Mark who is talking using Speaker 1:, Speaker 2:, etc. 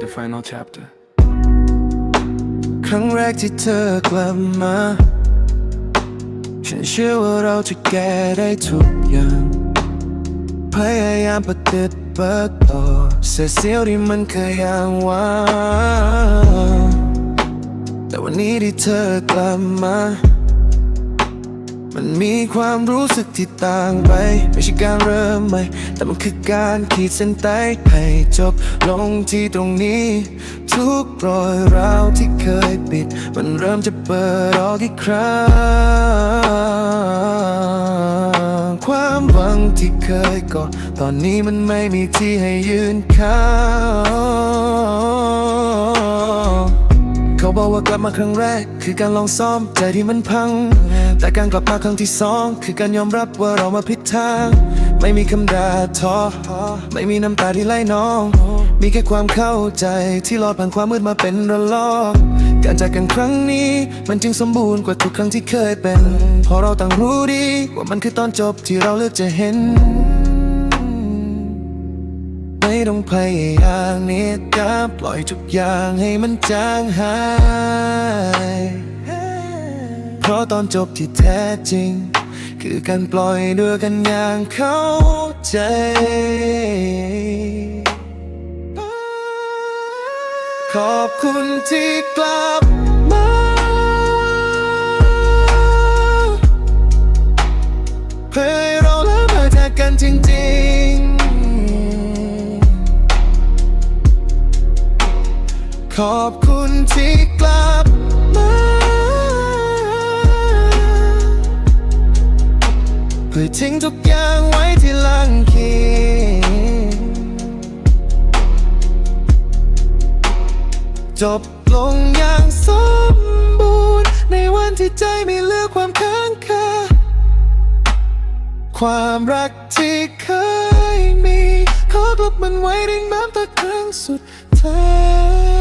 Speaker 1: the final chapter.
Speaker 2: ครั้งแรกที่เธอกลับมา ฉันเชื่อว่าเราจะแก้ได้ทุกอย่าง พยายามปฏิบัติต่อเสียเสียวที่มันเคยยังว่างแต่วันนี้ที่เธอกลับมา มันมีความรู้สึกที่ต่างไป ไม่ใช่การเริ่มใหม่ แต่มันคือการขีดเส้นใต้ให้จบลงที่ตรงนี้ ทุกรอยร้าวที่เคยปิด มันเริ่มจะเปิดออกอีกครั้ง ความหวังที่เคยก่อตอนนี้มันไม่มีที่ให้ยืนข้าง บอกว่ากลับมาครั้งแรก คือการลองซ้อมใจที่มันพัง แต่การกลับมาครั้งที่สองคือการยอมรับว่าเรามาผิดทาง ไม่มีคำด่าทอไม่มีน้ำตาที่ไหลนอง มีแค่ความเข้าใจที่รอดผ่านความมืดมาเป็นระลอกการจากกันครั้งนี้มันจึงสมบูรณ์กว่าทุกครั้งที่เคยเป็นเพราะเราต่างรู้ดีว่ามันคือตอนจบที่เราเลือกจะเห็น ต้องพยายามนิดกาปล่อยทุกอย่างให้มันจางหาย เพราะตอนจบที่แท้จริง คือการปล่อยด้วยกันอย่างเข้าใจขอบคุณที่กลับมา เพื่อให้เราแล้วมาจากกันจริง อบคุณที่กลับมา เพื่อทิ้งทุกอย่างไว้ที่หลังคีจบลงอย่างสมบูรณ์ ในวันที่ใจไม่เหลือความค้างคาความรักที่เคยมี ขอกลบมันไว้ในน้ำตาครั้งสุดท้าย